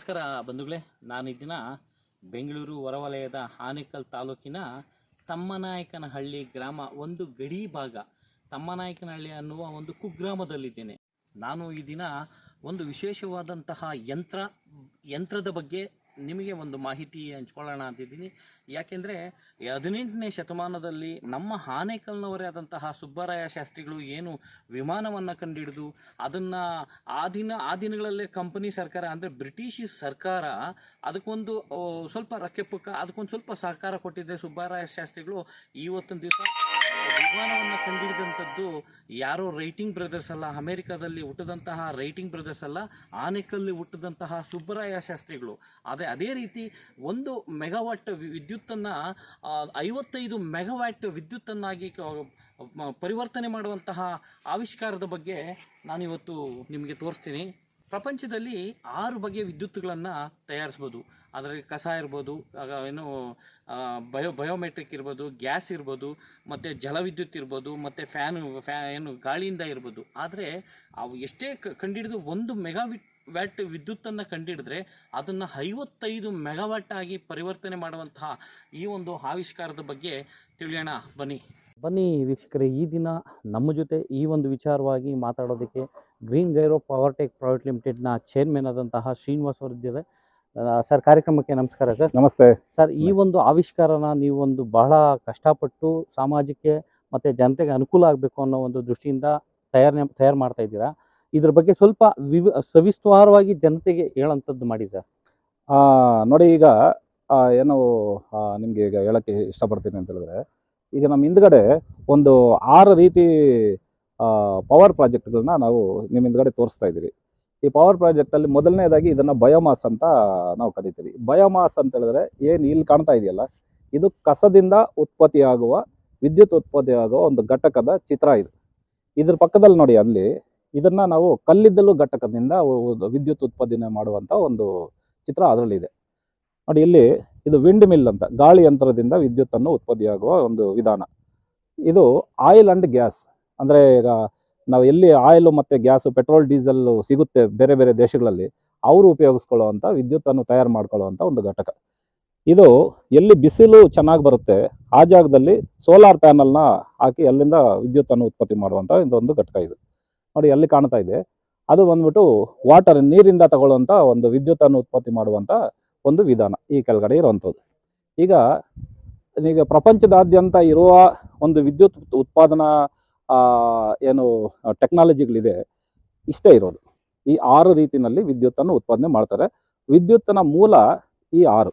ನಮಸ್ಕಾರ ಬಂಧುಗಳೇ. ನಾನು ಈ ಬೆಂಗಳೂರು ಹೊರವಲಯದ ಆನೇಕಲ್ ತಾಲೂಕಿನ ತಮ್ಮನಾಯಕನಹಳ್ಳಿ ಗ್ರಾಮ ಒಂದು ಗಡಿ ಭಾಗ. ತಮ್ಮನಾಯಕನಹಳ್ಳಿ ಅನ್ನುವ ಒಂದು ಕುಗ್ರಾಮದಲ್ಲಿದ್ದೇನೆ. ನಾನು ಈ ದಿನ ಒಂದು ವಿಶೇಷವಾದಂತಹ ಯಂತ್ರ, ಯಂತ್ರದ ಬಗ್ಗೆ ನಿಮಗೆ ಒಂದು ಮಾಹಿತಿ ಹಂಚ್ಕೊಳ್ಳೋಣ ಅಂತಿದ್ದೀನಿ. ಯಾಕೆಂದರೆ ಹದಿನೆಂಟನೇ ಶತಮಾನದಲ್ಲಿ ನಮ್ಮ ಆನೇಕಲ್ನವರೇ ಆದಂತಹ ಸುಬ್ಬರಾಯ ಶಾಸ್ತ್ರಿಗಳು ಏನು ವಿಮಾನವನ್ನು ಕಂಡುಹಿಡಿದು ಅದನ್ನು ಆ ದಿನ, ಆ ದಿನಗಳಲ್ಲೇ ಕಂಪನಿ ಸರ್ಕಾರ ಅಂದರೆ ಬ್ರಿಟಿಷ್ ಸರ್ಕಾರ ಅದಕ್ಕೊಂದು ಸ್ವಲ್ಪ ರಕ್ಕೆ ಪುಕ್ಕ ಅದಕ್ಕೊಂದು ಸ್ವಲ್ಪ ಸಹಕಾರ ಕೊಟ್ಟಿದ್ದೆ ಸುಬ್ಬರಾಯ ಶಾಸ್ತ್ರಿಗಳು ಇವತ್ತಿನ ದಿವಸ ವಿಮಾನವನ್ನು ಕಂಡುಹಿಡಿದಂಥದ್ದು ಯಾರೋ ರೈಟಿಂಗ್ ಬ್ರದರ್ಸ್ ಅಲ್ಲ, ಅಮೆರಿಕಾದಲ್ಲಿ ಹುಟ್ಟಿದಂತಹ ರೈಟಿಂಗ್ ಬ್ರದರ್ಸ್ ಅಲ್ಲ, ಆನೆಕಲ್ಲಿ ಹುಟ್ಟಿದಂತಹ ಸುಬ್ಬರಾಯ ಶಾಸ್ತ್ರಿಗಳು. ಅದೇ ಅದೇ ರೀತಿ ಒಂದು ಮೆಗಾವಾಟ್ ವಿದ್ಯುತ್ತನ್ನು ಐವತ್ತೈದು ಮೆಗಾವ್ಯಾಟ್ ವಿದ್ಯುತ್ತನ್ನಾಗಿ ಪರಿವರ್ತನೆ ಮಾಡುವಂತಹ ಆವಿಷ್ಕಾರದ ಬಗ್ಗೆ ನಾನಿವತ್ತು ನಿಮಗೆ ತೋರಿಸ್ತೀನಿ. ಪ್ರಪಂಚದಲ್ಲಿ ಆರು ಬಗೆಯ ವಿದ್ಯುತ್ಗಳನ್ನು ತಯಾರಿಸ್ಬೋದು. ಅದರಲ್ಲಿ ಕಸ ಇರ್ಬೋದು ಏನು ಬಯೋ, ಬಯೋಮೆಟ್ರಿಕ್ ಇರ್ಬೋದು, ಗ್ಯಾಸ್ ಇರ್ಬೋದು, ಮತ್ತು ಜಲವಿದ್ಯುತ್ ಇರ್ಬೋದು, ಮತ್ತು ಫ್ಯಾನು ಫ್ಯಾ ಏನು, ಗಾಳಿಯಿಂದ ಇರ್ಬೋದು. ಆದರೆ ಅವು ಎಷ್ಟೇ ಕಂಡಿಡಿದು ಒಂದು ಮೆಗಾವಿಟ್, ವ್ಯಾಟ್ ವಿದ್ಯುತ್ತನ್ನು ಕಂಡಿಡಿದ್ರೆ ಅದನ್ನು ಐವತ್ತೈದು ಮೆಗಾವ್ಯಾಟ್ ಆಗಿ ಪರಿವರ್ತನೆ ಮಾಡುವಂತಹ ಈ ಒಂದು ಆವಿಷ್ಕಾರದ ಬಗ್ಗೆ ತಿಳಿಯೋಣ. ಬನ್ನಿ. ಬನ್ನಿ ವೀಕ್ಷಕರೇ, ಈ ದಿನ ನಮ್ಮ ಜೊತೆ ಈ ಒಂದು ವಿಚಾರವಾಗಿ ಮಾತಾಡೋದಕ್ಕೆ ಗ್ರೀನ್ ಗೈರೋ ಪವರ್ಟೆಕ್ ಪ್ರೈವೇಟ್ ಲಿಮಿಟೆಡ್ನ ಚೇರ್ಮನ್ ಆದಂತಹ ಶ್ರೀನಿವಾಸ್ ಅವರಿದ್ದಾರೆ ಸರ್ ಕಾರ್ಯಕ್ರಮಕ್ಕೆ ನಮಸ್ಕಾರ ಸರ್. ನಮಸ್ತೆ. ಸರ್ ಈ ಒಂದು ಆವಿಷ್ಕಾರನ ನೀವೊಂದು ಬಹಳ ಕಷ್ಟಪಟ್ಟು ಸಮಾಜಕ್ಕೆ ಮತ್ತು ಜನತೆಗೆ ಅನುಕೂಲ ಆಗಬೇಕು ಅನ್ನೋ ಒಂದು ದೃಷ್ಟಿಯಿಂದ ತಯಾರಣೆ ತಯಾರು ಮಾಡ್ತಾ ಇದ್ದೀರಾ? ಇದ್ರ ಬಗ್ಗೆ ಸ್ವಲ್ಪ ವಿವ ಸವಿಸ್ತಾರವಾಗಿ ಜನತೆಗೆ ಹೇಳೋಂಥದ್ದು ಮಾಡಿ ಸರ್. ನೋಡಿ ಈಗ ಏನು ನಿಮಗೆ ಈಗ ಹೇಳೋಕ್ಕೆ ಇಷ್ಟಪಡ್ತೀನಿ ಅಂತ ಹೇಳಿದ್ರೆ ಈಗ ನಮ್ಮ ಹಿಂದ್ಗಡೆ ಒಂದು ಆರು ರೀತಿ ಪವರ್ ಪ್ರಾಜೆಕ್ಟ್ಗಳನ್ನ ನಾವು ನಿಮ್ಮ ಹಿಂದ್ಗಡೆ ತೋರಿಸ್ತಾ ಇದ್ದೀರಿ. ಈ ಪವರ್ ಪ್ರಾಜೆಕ್ಟಲ್ಲಿ ಮೊದಲನೇದಾಗಿ ಇದನ್ನು ಬಯೋಮಾಸ್ ಅಂತ ನಾವು ಕರಿತೀವಿ. ಬಯೋಮಾಸ್ ಅಂತ ಹೇಳಿದ್ರೆ ಏನು ಇಲ್ಲಿ ಕಾಣ್ತಾ ಇದೆಯಲ್ಲ, ಇದು ಕಸದಿಂದ ಉತ್ಪತ್ತಿಯಾಗುವ, ವಿದ್ಯುತ್ ಉತ್ಪತ್ತಿಯಾಗುವ ಒಂದು ಘಟಕದ ಚಿತ್ರ ಇದು. ಇದ್ರ ಪಕ್ಕದಲ್ಲಿ ನೋಡಿ ಅಲ್ಲಿ, ಇದನ್ನ ನಾವು ಕಲ್ಲಿದ್ದಲು ಘಟಕದಿಂದ ವಿದ್ಯುತ್ ಉತ್ಪಾದನೆ ಮಾಡುವಂತ ಒಂದು ಚಿತ್ರ ಅದರಲ್ಲಿದೆ ನೋಡಿ ಇಲ್ಲಿ, ಇದು ವಿಂಡ್ ಮಿಲ್ ಅಂತ, ಗಾಳಿ ಯಂತ್ರದಿಂದ ವಿದ್ಯುತ್ತನ್ನು ಉತ್ಪತ್ತಿಯಾಗುವ ಒಂದು ವಿಧಾನ. ಇದು ಆಯಿಲ್ ಅಂಡ್ ಗ್ಯಾಸ್ ಅಂದರೆ ಈಗ ನಾವು ಎಲ್ಲಿ ಆಯಿಲು ಮತ್ತು ಗ್ಯಾಸು ಪೆಟ್ರೋಲ್ ಡೀಸೆಲ್ ಸಿಗುತ್ತೆ ಬೇರೆ ಬೇರೆ ದೇಶಗಳಲ್ಲಿ, ಅವರು ಉಪಯೋಗಿಸ್ಕೊಳ್ಳುವಂಥ ವಿದ್ಯುತ್ತನ್ನು ತಯಾರು ಮಾಡ್ಕೊಳ್ಳುವಂಥ ಒಂದು ಘಟಕ. ಇದು ಎಲ್ಲಿ ಬಿಸಿಲು ಚೆನ್ನಾಗಿ ಬರುತ್ತೆ, ಆ ಜಾಗದಲ್ಲಿ ಸೋಲಾರ್ ಪ್ಯಾನಲ್ನ ಹಾಕಿ ಅಲ್ಲಿಂದ ವಿದ್ಯುತ್ತನ್ನು ಉತ್ಪತ್ತಿ ಮಾಡುವಂಥ ಇದೊಂದು ಘಟಕ ಇದು. ನೋಡಿ ಎಲ್ಲಿ ಕಾಣ್ತಾ ಇದೆ. ಅದು ಬಂದ್ಬಿಟ್ಟು ವಾಟರ್ ನೀರಿಂದ ತಗೊಳ್ಳುವಂಥ ಒಂದು ವಿದ್ಯುತ್ತನ್ನು ಉತ್ಪತ್ತಿ ಮಾಡುವಂಥ ಒಂದು ವಿಧಾನ ಈ ಕೆಳಗಡೆ ಇರುವಂಥದ್ದು ಈಗ ಈಗ ಪ್ರಪಂಚದಾದ್ಯಂತ ಇರುವ ಒಂದು ವಿದ್ಯುತ್ ಉತ್ಪಾದನಾ ಏನು ಟೆಕ್ನಾಲಜಿಗಳಿದೆ ಇಷ್ಟೇ ಇರೋದು. ಈ ಆರು ರೀತಿಯಲ್ಲಿ ವಿದ್ಯುತ್ತನ್ನು ಉತ್ಪಾದನೆ ಮಾಡ್ತಾರೆ. ವಿದ್ಯುತ್ತನ ಮೂಲ ಈ ಆರು.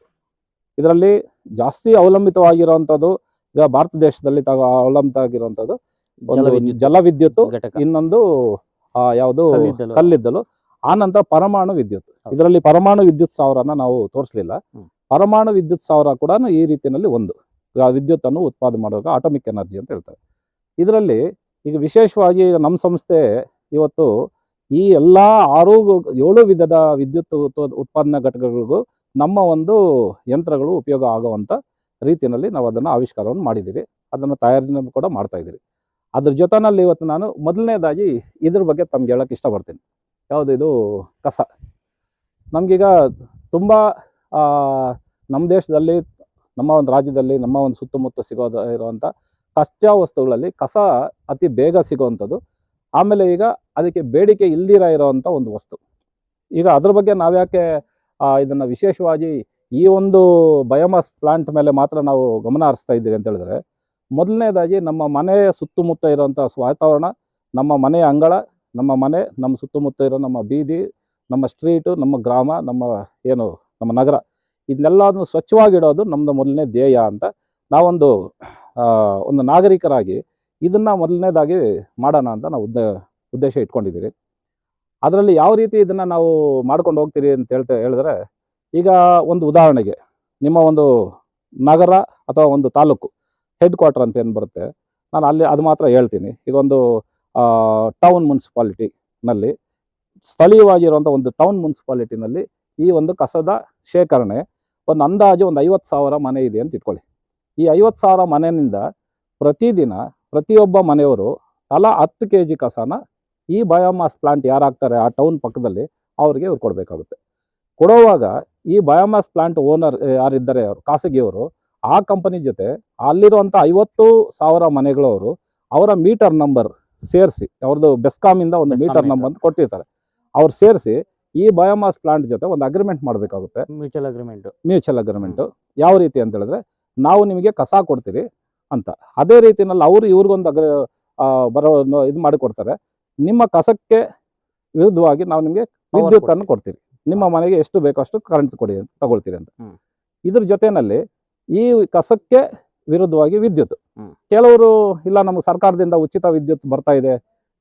ಇದರಲ್ಲಿ ಜಾಸ್ತಿ ಅವಲಂಬಿತವಾಗಿರುವಂಥದ್ದು ಈಗ ಭಾರತ ದೇಶದಲ್ಲಿ ತಾವು ಅವಲಂಬಿತ ಆಗಿರುವಂಥದ್ದು ಜಲವಿದ್ಯುತ್ ಜಲವಿದ್ಯುತ್ ಇನ್ನೊಂದು ಆ, ಯಾವುದು ಕಲ್ಲಿದ್ದಲು. ಆ ನಂತರ ಪರಮಾಣು ವಿದ್ಯುತ್. ಇದರಲ್ಲಿ ಪರಮಾಣು ವಿದ್ಯುತ್ ಸಾವಿರನ ನಾವು ತೋರಿಸಲಿಲ್ಲ. ಪರಮಾಣು ವಿದ್ಯುತ್ ಸಾವಿರ ಕೂಡ ಈ ರೀತಿಯಲ್ಲಿ ಒಂದು. ವಿದ್ಯುತ್ ಅನ್ನು ಉತ್ಪಾದನೆ ಮಾಡುವಾಗ ಆಟೋಮಿಕ್ ಎನರ್ಜಿ ಅಂತ ಹೇಳ್ತಾರೆ. ಇದರಲ್ಲಿ ಈಗ ವಿಶೇಷವಾಗಿ ನಮ್ಮ ಸಂಸ್ಥೆ ಇವತ್ತು ಈ ಎಲ್ಲ ಆರು ಏಳು ವಿಧದ ವಿದ್ಯುತ್ ಉತ್ಪ- ಉತ್ಪಾದನಾ ಘಟಕಗಳಿಗೂ ನಮ್ಮ ಒಂದು ಯಂತ್ರಗಳು ಉಪಯೋಗ ಆಗುವಂಥ ರೀತಿಯಲ್ಲಿ ನಾವು ಅದನ್ನು ಆವಿಷ್ಕಾರವನ್ನು ಮಾಡಿದ್ದೀರಿ. ಅದನ್ನು ತಯಾರಿನ ಕೂಡ ಮಾಡ್ತಾ ಇದ್ದೀರಿ. ಅದ್ರ ಜೊತೆನಲ್ಲಿ ಇವತ್ತು ನಾನು ಮೊದಲನೇದಾಗಿ ಇದ್ರ ಬಗ್ಗೆ ತಮ್ಗೆ ಹೇಳಕ್ಕೆ ಇಷ್ಟಪಡ್ತೀನಿ. ಯಾವುದು ಇದು ಕಸ. ನಮಗೀಗ ತುಂಬ ನಮ್ಮ ದೇಶದಲ್ಲಿ, ನಮ್ಮ ಒಂದು ರಾಜ್ಯದಲ್ಲಿ, ನಮ್ಮ ಒಂದು ಸುತ್ತಮುತ್ತ ಸಿಗೋದ ಇರುವಂಥ ಕಚ್ಚಾ ವಸ್ತುಗಳಲ್ಲಿ ಕಸ ಅತಿ ಬೇಗ ಸಿಗೋವಂಥದ್ದು. ಆಮೇಲೆ ಈಗ ಅದಕ್ಕೆ ಬೇಡಿಕೆ ಇಲ್ದಿರ ಇರೋವಂಥ ಒಂದು ವಸ್ತು. ಈಗ ಅದ್ರ ಬಗ್ಗೆ ನಾವ್ಯಾಕೆ ಇದನ್ನು ವಿಶೇಷವಾಗಿ ಈ ಒಂದು ಬಯೋಮಾಸ್ ಪ್ಲಾಂಟ್ ಮೇಲೆ ಮಾತ್ರ ನಾವು ಗಮನ ಹರಿಸ್ತಾ ಇದ್ದೀವಿ ಅಂತ ಹೇಳಿದ್ರೆ, ಮೊದಲನೇದಾಗಿ ನಮ್ಮ ಮನೆಯ ಸುತ್ತಮುತ್ತ ಇರುವಂಥ ವಾತಾವರಣ, ನಮ್ಮ ಮನೆಯ ಅಂಗಳ, ನಮ್ಮ ಮನೆ, ನಮ್ಮ ಸುತ್ತಮುತ್ತ ಇರೋ ನಮ್ಮ ಬೀದಿ, ನಮ್ಮ ಸ್ಟ್ರೀಟು, ನಮ್ಮ ಗ್ರಾಮ, ನಮ್ಮ ಏನು, ನಮ್ಮ ನಗರ ಇದನ್ನೆಲ್ಲದನ್ನು ಸ್ವಚ್ಛವಾಗಿಡೋದು ನಮ್ಮದು ಮೊದಲನೇ ಧ್ಯೇಯ ಅಂತ ನಾವೊಂದು ಒಂದು ನಾಗರಿಕರಾಗಿ ಇದನ್ನು ಮೊದಲನೇದಾಗಿ ಮಾಡೋಣ ಅಂತ ನಾವು ಉದ್ದ, ಉದ್ದೇಶ ಇಟ್ಕೊಂಡಿದ್ದೀರಿ. ಅದರಲ್ಲಿ ಯಾವ ರೀತಿ ಇದನ್ನು ನಾವು ಮಾಡ್ಕೊಂಡು ಹೋಗ್ತೀರಿ ಅಂತ ಹೇಳ್ತಾ, ಹೇಳಿದ್ರೆ ಈಗ ಒಂದು ಉದಾಹರಣೆಗೆ ನಿಮ್ಮ ಒಂದು ನಗರ ಅಥವಾ ಒಂದು ತಾಲೂಕು ಹೆಡ್ ಕ್ವಾರ್ಟರ್ ಅಂತ ಏನು ಬರುತ್ತೆ, ನಾನು ಅಲ್ಲಿ ಅದು ಮಾತ್ರ ಹೇಳ್ತೀನಿ. ಈಗ ಒಂದು ಟೌನ್ ಮುನ್ಸಿಪಾಲಿಟಿನಲ್ಲಿ ಸ್ಥಳೀಯವಾಗಿರುವಂಥ ಒಂದು ಟೌನ್ ಮುನ್ಸಿಪಾಲಿಟಿನಲ್ಲಿ ಈ ಒಂದು ಕಸದ ಶೇಖರಣೆ ಒಂದು ಅಂದಾಜು ಒಂದು ಐವತ್ತು ಸಾವಿರ ಮನೆ ಇದೆ ಅಂತ ಇಟ್ಕೊಳ್ಳಿ. ಈ ಐವತ್ತು ಸಾವಿರ ಮನೆಯಿಂದ ಪ್ರತಿದಿನ ಪ್ರತಿಯೊಬ್ಬ ಮನೆಯವರು ತಲಾ ಹತ್ತು ಕೆ ಜಿ ಕಸನ ಈ ಬಯೋಮಾಸ್ ಪ್ಲಾಂಟ್ ಯಾರಾಗ್ತಾರೆ ಆ ಟೌನ್ ಪಕ್ಕದಲ್ಲಿ ಅವ್ರಿಗೆ ಇವ್ರು ಕೊಡಬೇಕಾಗುತ್ತೆ. ಕೊಡುವಾಗ ಈ ಬಯೋಮಾಸ್ ಪ್ಲಾಂಟ್ ಓನರ್ ಯಾರಿದ್ದಾರೆ ಅವರು ಖಾಸಗಿಯವರು ಆ ಕಂಪನಿ ಜೊತೆ ಅಲ್ಲಿರುವಂಥ ಐವತ್ತು ಸಾವಿರ ಮನೆಗಳವರು ಅವರ ಮೀಟರ್ ನಂಬರ್ ಸೇರಿಸಿ ಅವ್ರದ್ದು ಬೆಸ್ಕಾಮಿಂದ ಒಂದು ಮೀಟರ್ ನಂಬರ್ ಅಂತ ಕೊಟ್ಟಿರ್ತಾರೆ. ಅವ್ರು ಸೇರಿಸಿ ಈ ಬಯೋಮಾಸ್ ಪ್ಲಾಂಟ್ ಜೊತೆ ಒಂದು ಅಗ್ರಿಮೆಂಟ್ ಮಾಡಬೇಕಾಗುತ್ತೆ. ಮ್ಯೂಚುವಲ್ ಅಗ್ರಿಮೆಂಟ್ ಮ್ಯೂಚುವಲ್ ಅಗ್ರಿಮೆಂಟ್ ಯಾವ ರೀತಿ ಅಂತ ಹೇಳಿದ್ರೆ ನಾವು ನಿಮಗೆ ಕಸ ಕೊಡ್ತೀರಿ ಅಂತ. ಅದೇ ರೀತಿನಲ್ಲಿ ಅವರು ಇವ್ರಿಗೊಂದು ಅಗ್ರ ಬರೋ ಇದು ಮಾಡಿ ಕೊಡ್ತಾರೆ ನಿಮ್ಮ ಕಸಕ್ಕೆ ವಿರುದ್ಧವಾಗಿ ನಾವು ನಿಮಗೆ ವಿದ್ಯುತ್ ಅನ್ನು ಕೊಡ್ತೀವಿ. ನಿಮ್ಮ ಮನೆಗೆ ಎಷ್ಟು ಬೇಕೋ ಅಷ್ಟು ಕರೆಂಟ್ ಕೊಡಿ ಅಂತ ತಗೊಳ್ತೀರಿ ಅಂತ. ಇದ್ರ ಜೊತೆನಲ್ಲಿ ಈ ಕಸಕ್ಕೆ ವಿರುದ್ಧವಾಗಿ ವಿದ್ಯುತ್. ಕೆಲವರು ಇಲ್ಲ ನಮಗೆ ಸರ್ಕಾರದಿಂದ ಉಚಿತ ವಿದ್ಯುತ್ ಬರ್ತಾ ಇದೆ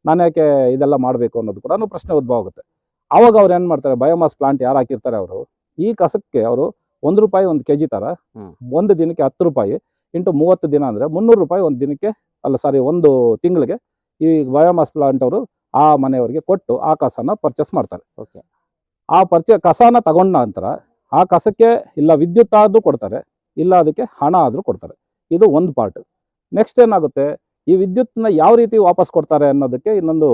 ನಾನು ಯಾಕೆ ಇದೆಲ್ಲ ಮಾಡಬೇಕು ಅನ್ನೋದು ಕೂಡ ಪ್ರಶ್ನೆ ಉದ್ಭವ ಆಗುತ್ತೆ. ಆವಾಗ ಅವ್ರು ಏನು ಮಾಡ್ತಾರೆ ಬಯೋಮಾಸ್ ಪ್ಲಾಂಟ್ ಯಾರು ಹಾಕಿರ್ತಾರೆ ಅವರು ಈ ಕಸಕ್ಕೆ ಅವರು ಒಂದು ರೂಪಾಯಿ ಒಂದು ಕೆ ಜಿ ಥರ ಒಂದು ದಿನಕ್ಕೆ ಹತ್ತು ರೂಪಾಯಿ ಇಂಟು ಮೂವತ್ತು ದಿನ ಅಂದರೆ ಮುನ್ನೂರು ರೂಪಾಯಿ ಒಂದು ದಿನಕ್ಕೆ ಅಲ್ಲ ಸಾರಿ ಒಂದು ತಿಂಗಳಿಗೆ ಈ ಬಯೋಮಾಸ್ ಪ್ಲಾಂಟ್ ಅವರು ಆ ಮನೆಯವರಿಗೆ ಕೊಟ್ಟು ಆ ಕಸನ ಪರ್ಚೇಸ್ ಮಾಡ್ತಾರೆ. ಓಕೆ ಆ ಪರ್ಚೆ ಕಸನ ತಗೊಂಡ ನಂತರ ಆ ಕಸಕ್ಕೆ ಇಲ್ಲ ವಿದ್ಯುತ್ ಆದರೂ ಕೊಡ್ತಾರೆ ಇಲ್ಲ ಅದಕ್ಕೆ ಹಣ ಆದರೂ ಕೊಡ್ತಾರೆ. ಇದು ಒಂದು ಪಾರ್ಟ್ ನೆಕ್ಸ್ಟ್ ಏನಾಗುತ್ತೆ? ಈ ವಿದ್ಯುತ್ನ ಯಾವ ರೀತಿ ವಾಪಸ್ ಕೊಡ್ತಾರೆ ಅನ್ನೋದಕ್ಕೆ ಇನ್ನೊಂದು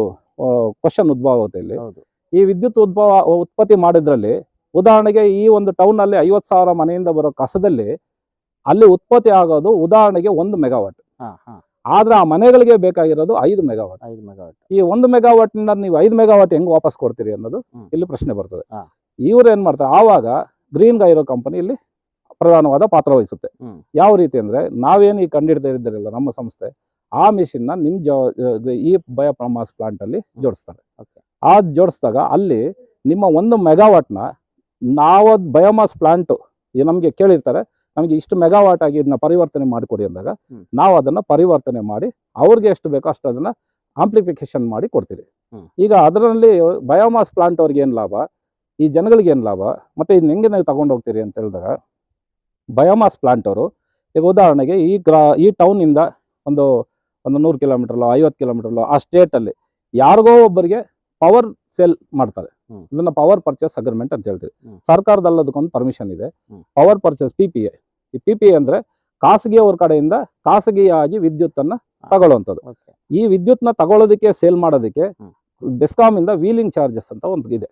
ಕ್ವಶನ್ ಉದ್ಭವ ಆಗುತ್ತೆ ಇಲ್ಲಿ. ಈ ವಿದ್ಯುತ್ ಉದ್ಭವ ಉತ್ಪತ್ತಿ ಮಾಡಿದ್ರಲ್ಲಿ ಉದಾಹರಣೆಗೆ ಈ ಒಂದು ಟೌನಲ್ಲಿ ಐವತ್ತು ಸಾವಿರ ಮನೆಯಿಂದ ಬರೋ ಕಸದಲ್ಲಿ ಅಲ್ಲಿ ಉತ್ಪತ್ತಿ ಆಗೋದು ಉದಾಹರಣೆಗೆ ಒಂದು ಮೆಗಾವಾಟ್. ಆದ್ರೆ ಆ ಮನೆಗಳಿಗೆ ಬೇಕಾಗಿರೋದು ಐದು ಮೆಗಾವಾಟ್. ಐದು ಮೆಗಾವಾಟ್. ಈ ಒಂದು ಮೆಗಾವಾಟ್ನಿಂದ ನೀವು ಐದು ಮೆಗಾವಾಟ್ ಹೆಂಗ್ ವಾಪಸ್ ಕೊಡ್ತೀರಿ ಅನ್ನೋದು ಇಲ್ಲಿ ಪ್ರಶ್ನೆ ಬರ್ತದೆ. ಇವ್ರು ಏನ್ ಮಾಡ್ತಾರೆ ಆವಾಗ ಗ್ರೀನ್ ಗೈರೋ ಕಂಪನಿ ಇಲ್ಲಿ ಪ್ರಧಾನವಾದ ಪಾತ್ರ ವಹಿಸುತ್ತೆ. ಯಾವ ರೀತಿ ಅಂದ್ರೆ ನಾವೇನು ಈ ಕಂಡಿಡ್ತಾ ಇದ್ದೀರಲ್ಲ ನಮ್ಮ ಸಂಸ್ಥೆ ಆ ಮಿಷಿನ್ನ ನಿಮ್ ಈ ಬಯೋಪ್ರಮಾಸ್ ಪ್ಲಾಂಟ್ ಅಲ್ಲಿ ಜೋಡಿಸ್ತಾರೆ. ಆ ಜೋಡಿಸಿದಾಗ ಅಲ್ಲಿ ನಿಮ್ಮ ಒಂದು ಮೆಗಾವಾಟ್ನ ನಾವು ಬಯೋಮಾಸ್ ಪ್ಲಾಂಟ್ ನಮಗೆ ಕೇಳಿರ್ತಾರೆ ನಮಗೆ ಇಷ್ಟು ಮೆಗಾವಾಟ್ ಆಗಿ ಇದನ್ನ ಪರಿವರ್ತನೆ ಮಾಡಿಕೊಡಿ ಅಂದಾಗ. ನಾವು ಅದನ್ನ ಪರಿವರ್ತನೆ ಮಾಡಿ ಅವ್ರಿಗೆ ಎಷ್ಟು ಬೇಕೋ ಅಷ್ಟು ಅದನ್ನ ಆಂಪ್ಲಿಫಿಕೇಶನ್ ಮಾಡಿ ಕೊಡ್ತೀವಿ. ಈಗ ಅದರಲ್ಲಿ ಬಯೋಮಾಸ್ ಪ್ಲಾಂಟ್ ಅವ್ರಿಗೆ ಏನು ಲಾಭ ಈ ಜನಗಳಿಗೆ ಏನು ಲಾಭ ಮತ್ತೆ ಇದನ್ನ ಹೆಂಗೆ ನಾವು ತಗೊಂಡು ಹೋಗ್ತೀರಿ ಅಂತ ಹೇಳಿದಾಗ ಬಯೋಮಾಸ್ ಪ್ಲಾಂಟ್ ಅವರು ಈಗ ಉದಾಹರಣೆಗೆ ಈ ಗ್ರಾ ಈ ಟೌನಿಂದ ಒಂದು ಒಂದು ನೂರು ಕಿಲೋಮೀಟರ್ಲೋ ಐವತ್ತು ಕಿಲೋಮೀಟರ್ಲೋ ಆ ಸ್ಟೇಟಲ್ಲಿ ಯಾರಿಗೋ ಒಬ್ಬರಿಗೆ ಪವರ್ ಸೇಲ್ ಮಾಡ್ತಾರೆ. ಇದನ್ನ ಪವರ್ ಪರ್ಚೇಸ್ ಅಗ್ರಿಮೆಂಟ್ ಅಂತ ಹೇಳ್ತೀವಿ. ಸರ್ಕಾರದಲ್ಲದಕ್ಕೊಂದು ಪರ್ಮಿಷನ್ ಇದೆ. Power purchase P P A ಈ ಪಿ ಪಿ ಎ ಅಂದ್ರೆ ಖಾಸಗಿಯವ್ರ ಕಡೆಯಿಂದ ಖಾಸಗಿಯಾಗಿ ವಿದ್ಯುತ್ತನ್ನ ತಗೊಳ್ಳುವಂಥದ್ದು. ಈ ಈ ವಿದ್ಯುತ್ನ ತಗೊಳ್ಳೋದಕ್ಕೆ ಸೇಲ್ ಮಾಡೋದಕ್ಕೆ. ಬೆಸ್ಕಾಮ್ ಇಂದ ವೀಲಿಂಗ್ ಚಾರ್ಜಸ್ ಅಂತ ಒಂದು ಇದೆ.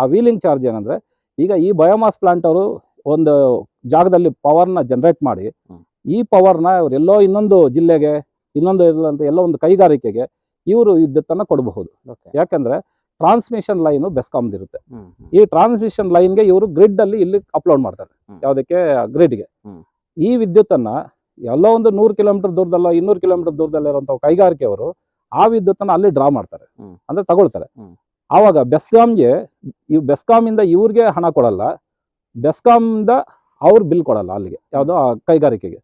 ಆ ವೀಲಿಂಗ್ ಚಾರ್ಜ್ ಏನಂದ್ರೆ ಈಗ ಈ ಬಯೋಮಾಸ್ ಪ್ಲಾಂಟ್ ಅವರು ಒಂದು ಜಾಗದಲ್ಲಿ ಪವರ್ನ ಜನರೇಟ್ ಮಾಡಿ ಈ ಪವರ್ನ ಅವ್ರು ಎಲ್ಲೋ ಇನ್ನೊಂದು ಜಿಲ್ಲೆಗೆ ಇನ್ನೊಂದು ಎಲ್ಲೋ ಒಂದು ಕೈಗಾರಿಕೆಗೆ ಇವರು ವಿದ್ಯುತ್ತನ್ನು ಕೊಡಬಹುದು. ಯಾಕಂದ್ರೆ ಟ್ರಾನ್ಸ್ಮಿಷನ್ ಲೈನು ಬೆಸ್ಕಾಮ್ದಿರುತ್ತೆ ಈ ಟ್ರಾನ್ಸ್ಮಿಷನ್ ಲೈನ್ಗೆ ಇವರು ಗ್ರಿಡ್ ಅಲ್ಲಿ ಇಲ್ಲಿ ಅಪ್ಲೋಡ್ ಮಾಡ್ತಾರೆ. ಯಾವುದಕ್ಕೆ? ಗ್ರಿಡ್ಗೆ. ಈ ವಿದ್ಯುತ್ತನ್ನ ಎಲ್ಲೋ ಒಂದು ನೂರು ಕಿಲೋಮೀಟರ್ ದೂರದಲ್ಲ ಇನ್ನೂರು ಕಿಲೋಮೀಟರ್ ದೂರದಲ್ಲಿರುವಂಥ ಕೈಗಾರಿಕೆಯವರು ಆ ವಿದ್ಯುತ್ತನ್ನು ಅಲ್ಲಿ ಡ್ರಾ ಮಾಡ್ತಾರೆ. ಅಂದ್ರೆ ತಗೊಳ್ತಾರೆ. ಆವಾಗ ಬೆಸ್ಕಾಮ್ಗೆ ಈ ಬೆಸ್ಕಾಮಿಂದ ಇವ್ರಿಗೆ ಹಣ ಕೊಡಲ್ಲ. ಬೆಸ್ಕಾಮಿಂದ ಅವ್ರು ಬಿಲ್ ಕೊಡಲ್ಲ ಅಲ್ಲಿಗೆ ಯಾವುದೋ ಆ ಕೈಗಾರಿಕೆಗೆ.